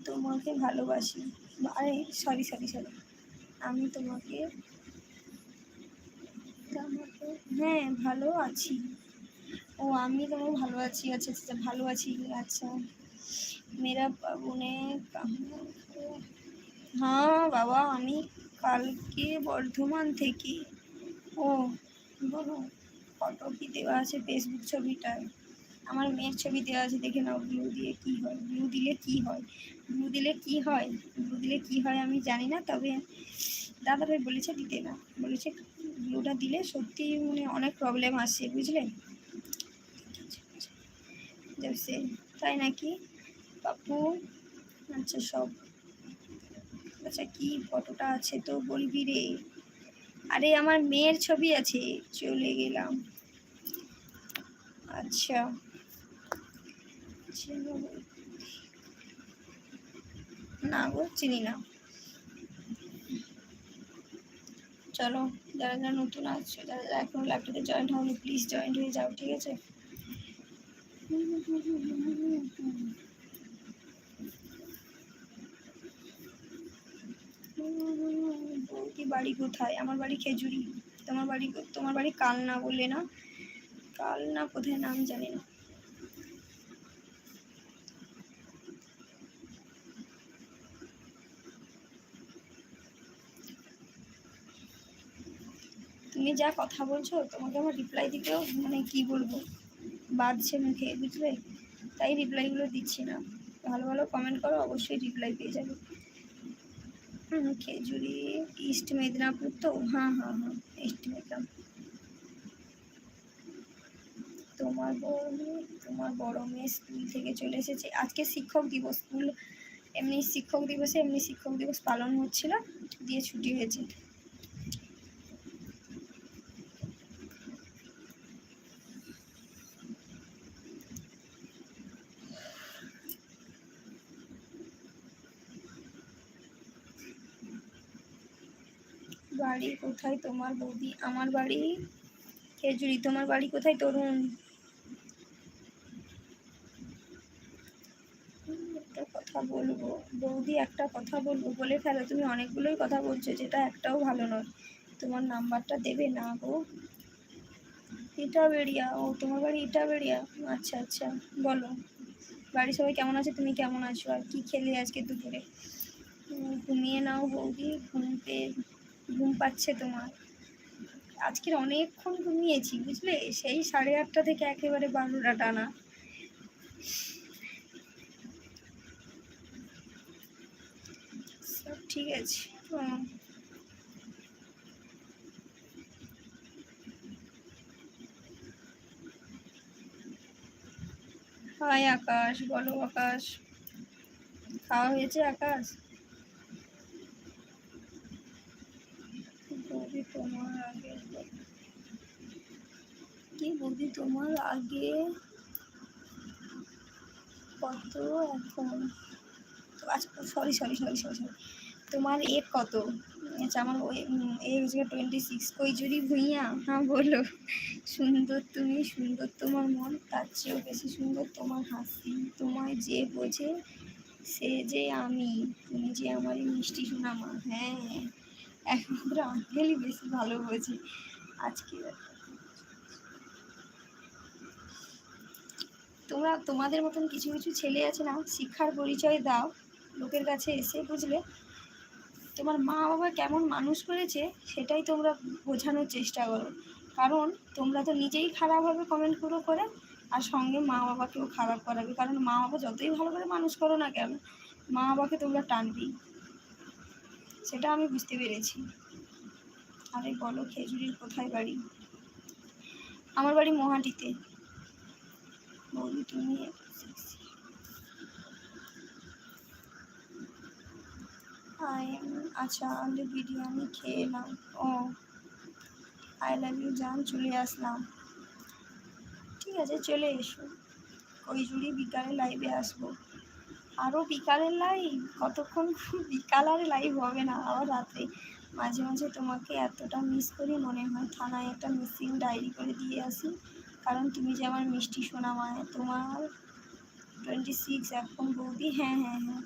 তোমাকে ভালোবাসি। আরে সরি সরি সরি আমি তোমাকে হ্যাঁ ভালো আছি। ও, আমি তোমাকে ভালো আছি আচ্ছা আচ্ছা ভালো আছি আচ্ছা। মেরা বাবুনে হ্যাঁ বাবা, আমি কালকে বর্ধমান থেকে। ও বলো ফটো কি দেওয়া আছে ফেসবুক ছবিটায়? আমার মেয়ের ছবি দেওয়া আছে, দেখে নাও ব্লু দিয়ে কি হয় ব্লু দিলে কি হয় ব্লু দিলে কি হয় ব্লু দিলে কি হয় আমি জানি না, তবে দাদা ভাই বলেছে দিতে না, বলেছে ব্লুটা দিলে সত্যি মানে অনেক প্রবলেম আসে, বুঝলে? সে তাই নাকি? পাপু আচ্ছা সব আচ্ছা কি ফটোটা আছে তো বলবি রে? আরে আমার মেয়ের ছবি আছে, চলে গেলাম। আচ্ছা। না গো, চিনি না। চলো, যারা যারা নতুন আসছো যারা যারা এখন ল্যাপটপে জয়েন্ট হয়নি প্লিজ জয়েন্ট হয়ে যাও, ঠিক আছে? কি বাড়ি কোথায়? আমার বাড়ি খেজুরি। তোমার বাড়ি তোমার বাড়ি কালনা বললে না? কালনা কোথায় নাম জানি না। তুমি যা কথা বলছো, তোমাকে আমার রিপ্লাই দিতেও মানে কি বলব? বাদছে মুখে, বুঝলে? তাই রিপ্লাইগুলো দিচ্ছি না। ভালো ভালো কমেন্ট করো, অবশ্যই রিপ্লাই পেয়ে যাবে। খেজুরি ইস্ট মেদিনীপুর তো হ্যাঁ হ্যাঁ হ্যাঁ ইস্ট মেদিনীপুর। তোমার বড় মেয়ে তোমার বড় মেয়ে স্কুল থেকে চলে এসেছে। আজকে শিক্ষক দিবস স্কুল এমনি শিক্ষক দিবসে এমনি শিক্ষক দিবস পালন হচ্ছিল, দিয়ে ছুটি হয়েছে। বাড়ি কোথায় তোমার বৌদি? আমার বাড়ি খেজুরি। তোমার বাড়ি কোথায়, তরুণ? একটা কথা বলব। বৌদি, একটা কথা বলব। বলে ফেলো, তুমি অনেকগুলোই কথা বলছো, যেটা একটাও ভালো নয়। তোমার নাম্বারটা দেবে? না গো। ইটা বেড়িয়া ও, তোমার বাড়ি ইটা বেড়িয়া আচ্ছা আচ্ছা বলো। বাড়ির সবাই কেমন আছে? তুমি কেমন আছো? আর কি খেলে আজকে দুপুরে? ঘুমিয়ে নাও বৌদি, ঘুম পেয়ে ঘুম পাচ্ছে তোমার। আজকের অনেকক্ষণ ঘুমিয়েছি, বুঝলে? সেই সাড়ে আটটা থেকে একেবারে বারোটা টানা। সব ঠিক আছে হাই আকাশ, বলো আকাশ। খাওয়া হয়েছে আকাশ বৌদি তোমার আগে কি বৌদি তোমার আগে কত এখন? আচ্ছা sorry sorry sorry sorry sorry তোমার এজ কত? আচ্ছা আমার এজ হচ্ছে টোয়েন্টি সিক্স কৈজুরি ভুইয়া? হ্যাঁ বলো। সুন্দর তুমি, সুন্দর তোমার মন, তার চেয়েও বেশি সুন্দর তোমার হাসি। তোমায় যে বোঝে, সে যে আমি। তুমি যে আমার মিষ্টি শোনা মা হ্যাঁ একমাত্র আঙ্কেলই বেশি ভালো বোঝে। আজকে তোমরা তোমাদের মতন কিছু কিছু ছেলে আছে না, শিক্ষার পরিচয় দাও। লোকের কাছে এসে বুঝলে, তোমার মা বাবা কেমন মানুষ করেছে সেটাই তোমরা বোঝানোর চেষ্টা করো। কারণ তোমরা তো নিজেই খারাপভাবে কমেন্ট করো করে, আর সঙ্গে মা বাবাকেও খারাপ করাবে। কারণ মা বাবা যতই ভালো করে মানুষ করো না কেন, মা বাবাকে তোমরা টানবেই। সেটা আমি বুঝতে পেরেছি। আরে বলো, খেজুরির কোথায় বাড়ি? আমার বাড়ি মহাটিতে। বৌদি তুমি আচ্ছা আলু বিরিয়ানি খেয়ে এলাম ও আই লাভ ইউ জান, চলে আসলাম। ঠিক আছে, চলে এসো। ওই কৈজুড়ি বিকালে লাইভে আসব। আরও বিকালের লাইভ কতক্ষণ? বিকাল আর লাইভ হবে না, আবার রাতে। মাঝে মাঝে তোমাকে এতটা মিস করি, মনে হয় থানায় একটা মিসিং ডায়েরি করে দিয়ে আসি। কারণ তুমি যে আমার মিষ্টি শোনা মায় তোমার টোয়েন্টি সিক্স এখন বৌদি হ্যাঁ হ্যাঁ হ্যাঁ।